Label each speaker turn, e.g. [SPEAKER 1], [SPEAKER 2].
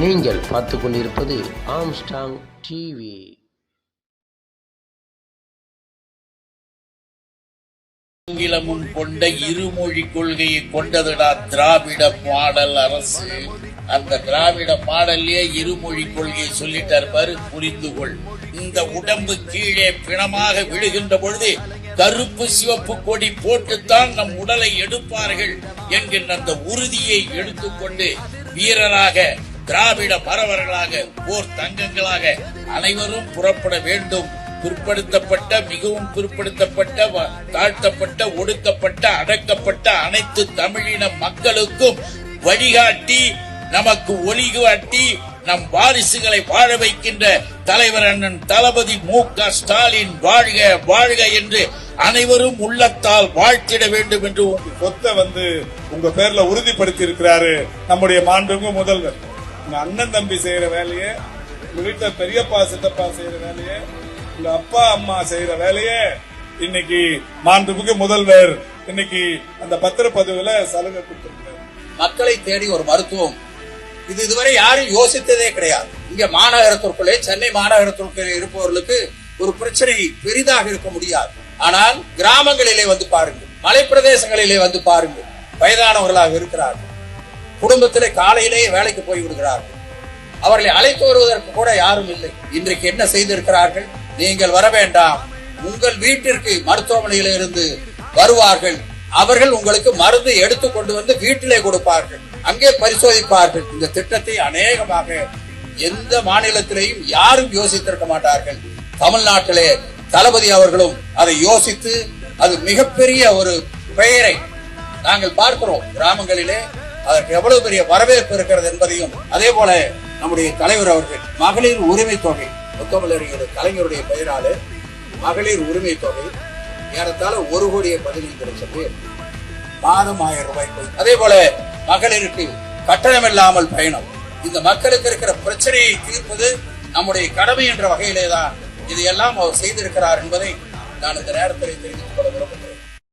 [SPEAKER 1] நீங்கள் பார்த்து கொண்டிருப்பது ஆம்ஸ்டாங் டிவி
[SPEAKER 2] ஆங்கிலமும் கொண்ட இருமொழி கொள்கையை கொண்டதுடா திராவிட மாடல் அரசு. அந்த திராவிட மாடல்லே இருமொழி கொள்கையை சொல்லிட்டார் பாரு புரிந்து கொள். இந்த உடம்பு கீழே பிணமாக விழுகின்ற பொழுது கருப்பு சிவப்பு கொடி போட்டுத்தான் நம் உடலை எடுப்பார்கள் என்கின்ற அந்த உறுதியை எடுத்துக்கொண்டு வீரராக திராவிட பரவர்களாக போர் தங்கங்களாக அனைவரும் புறப்பட வேண்டும். பிற்படுத்தப்பட்ட மிகவும் பிற்படுத்தப்பட்ட வ- தாழ்த்தப்பட்ட ஒடுக்கப்பட்ட அடக்கப்பட்ட அனைத்து தமிழின மக்களுக்கும் வழிகாட்டி நமக்கு ஒளிகாட்டி நம் வாரிசுகளை வாழ வைக்கின்ற தலைவர் அண்ணன் தளபதி மு க ஸ்டாலின் வாழ்க வாழ்க என்று அனைவரும் உள்ளத்தால் வாழ்த்திட வேண்டும் என்று
[SPEAKER 3] சொத்தை வந்து உங்க பேர்ல உறுதிப்படுத்தி இருக்கிறாரு நம்முடைய மாண்புமிகு முதல்வர். இந்த அண்ணன் தம்பி செய்யற வேலையை உங்க வீட்டுல பெரியப்பா சித்தப்பா செய்யற வேலையை உங்க அப்பா அம்மா செய்யற வேலையை. இன்னைக்கு மாண்புமிகு முதல்வர் இன்னைக்கு அந்த பத்திரப்பதிவுல சலுகை கொடுத்திருக்கிறார்.
[SPEAKER 4] மக்களை தேடி ஒரு மருத்துவம். இது இதுவரை யாரும் யோசித்ததே கிடையாது. இங்க மாநகரத்திற்குள்ளே சென்னை மாநகரத்திற்குள்ளே இருப்பவர்களுக்கு ஒரு பிரச்சனை பெரிதாக இருக்க முடியாது. ஆனால் கிராமங்களிலே வந்து பாருங்கள் மலைப்பிரதேசங்களிலே வந்து பாருங்கள் வயதானவர்களாக இருக்கிறார்கள். குடும்பத்திலே காலையிலேயே வேலைக்கு போய் விடுகிறார்கள். அவர்களை அழைத்து வருவதற்கு கூட யாரும் இல்லை. இன்றைக்கு என்ன செய்திருக்கிறார்கள்? நீங்கள் வர வேண்டாம். உங்கள் வீட்டிற்கு மருத்துவமனையில இருந்து வருவார்கள். அவர்கள் உங்களுக்கு மருந்து எடுத்து கொண்டு வந்து வீட்டிலே கொடுப்பார்கள். அங்கே பரிசோதிப்பார்கள். இந்த திட்டத்தை அநேகமாக எந்த மாநிலத்திலேயும் யாரும் யோசித்திருக்க மாட்டார்கள். தமிழ்நாட்டிலே தளபதி அவர்களும் அதை யோசித்து அது மிகப்பெரிய ஒரு பெயரை நாங்கள் பார்க்கிறோம். கிராமங்களிலே அதற்கு எவ்வளவு பெரிய வரவேற்பு இருக்கிறது என்பதையும் அதே போல நம்முடைய தலைவர் அவர்கள் மகளிர் உரிமை தொகை. முத்தமிழறிஞர் கலைஞருடைய பெயராலே மகளிர் உரிமை தொகை ஏறத்தாழ ஒரு கோடியே பதினைந்து லட்சம் பேர். மாதம் ஆயிரம் ரூபாய் அதே போல மகளிருக்கு கட்டணம் இல்லாமல் பயணம். இந்த மக்களுக்கு இருக்கிற பிரச்சனையை தீர்ப்பது நம்முடைய கடமை என்ற வகையிலே தான் இதையெல்லாம் அவர் செய்திருக்கிறார் என்பதை நான் இந்த நேரத்தில் தெரிவித்துக் கொள்ள விரும்புகிறேன்.